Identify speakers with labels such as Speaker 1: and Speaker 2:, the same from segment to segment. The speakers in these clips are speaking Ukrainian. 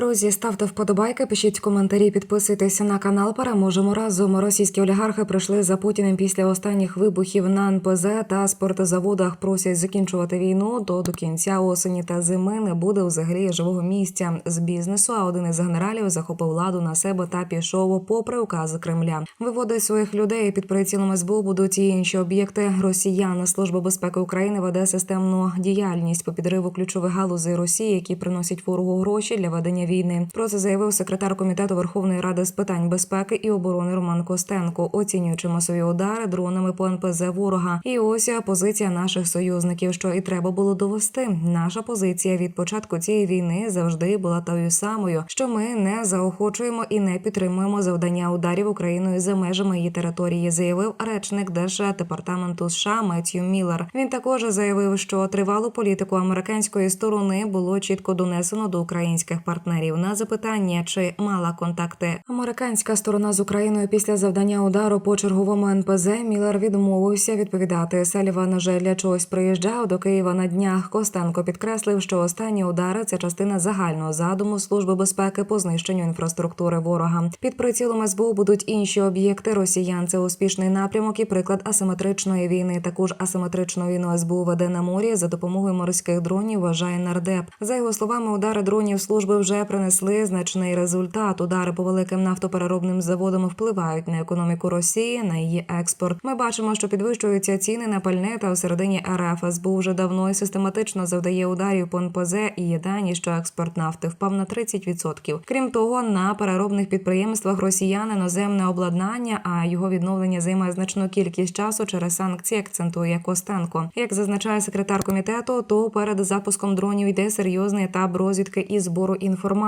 Speaker 1: Друзі, ставте вподобайки, пишіть коментарі, підписуйтеся на канал. Переможемо разом. Російські олігархи прийшли за Путіним після останніх вибухів на НПЗ та спортзаводах. Просять закінчувати війну. То до кінця осені та зими не буде взагалі живого місця з бізнесу. А один із генералів захопив владу на себе та пішов попри укази Кремля. Виводить своїх людей під прицілом СБУ будуть і інші об'єкти. Росіян Служба безпеки України веде системну діяльність по підриву ключових галузей Росії, які приносять ворогу гроші для ведення війни. Про це заявив секретар комітету Верховної Ради з питань безпеки і оборони Роман Костенко, оцінюючи масові удари дронами по НПЗ ворога. І ось позиція наших союзників, що і треба було довести. Наша позиція від початку цієї війни завжди була тою самою, що ми не заохочуємо і не підтримуємо завдання ударів Україною за межами її території, заявив речник Держдепартаменту США Меттью Міллер. Він також заявив, що тривалу політику американської сторони було чітко донесено до українських партнерів на запитання, чи мала контакти американська сторона з Україною після завдання удару по черговому НПЗ. Міллер відмовився відповідати. Саліван вже для чогось приїжджав до Києва на днях. Костенко підкреслив, що останні удари це частина загального задуму служби безпеки по знищенню інфраструктури ворога. Під прицілом СБУ будуть інші об'єкти. Росіян це успішний напрямок і приклад асиметричної війни. Таку ж асиметричну війну СБУ веде на морі за допомогою морських дронів. Вважає нардеп. За його словами, удари дронів служби вже принесли значний результат. Удари по великим нафтопереробним заводам впливають на економіку Росії, на її експорт. Ми бачимо, що підвищуються ціни на пальне та у середині РФ СБУ вже давно і систематично завдає ударів по НПЗ і є дані, що експорт нафти впав на 30%. Крім того, на переробних підприємствах росіян іноземне обладнання, а його відновлення займає значну кількість часу через санкції. Акцентує Костенко. Як зазначає секретар комітету, то перед запуском дронів йде серйозний етап розвідки і збору інформації.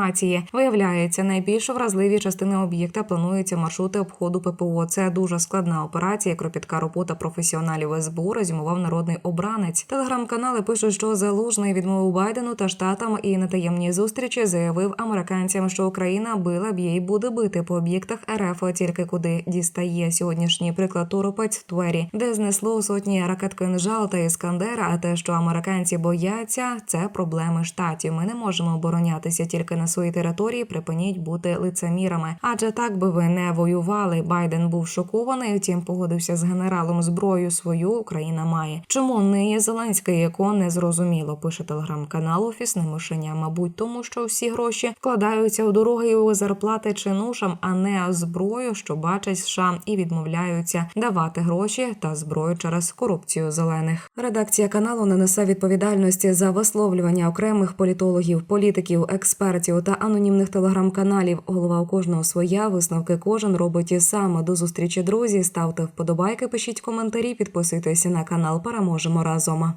Speaker 1: Виявляється, найбільш вразливі частини об'єкта плануються маршрути обходу ППО. Це дуже складна операція, кропітка робота професіоналів СБУ, резюмував народний обранець. Телеграм-канали пишуть, що залужний відмовив Байдену та штатам і на таємній зустрічі заявив американцям, що Україна била б'є і буде бити по об'єктах РФ, тільки куди дістає сьогоднішній приклад Торопець в Твері, де знесло сотні ракет кинжал та іскандера. А те, що американці бояться, це проблеми штатів. Ми не можемо оборонятися тільки на своїй території. Припиніть бути лицемірами. Адже так би ви не воювали. Байден був шокований. Втім, погодився з генералом зброю свою Україна має. Чому не є Зеленський, яко не зрозуміло, пише телеграм-канал Офісне мишення. Мабуть, тому що всі гроші вкладаються у дороги і у зарплати чинушам, а не зброю, що бачать США, і відмовляються давати гроші та зброю через корупцію зелених. Редакція каналу не несе відповідальності за висловлювання окремих політологів, політиків, експертів та анонімних телеграм-каналів. Голова у кожного своя висновки кожен робить і сам. До зустрічі, друзі. Ставте вподобайки, пишіть коментарі, підписуйтесь на канал. Переможемо разом.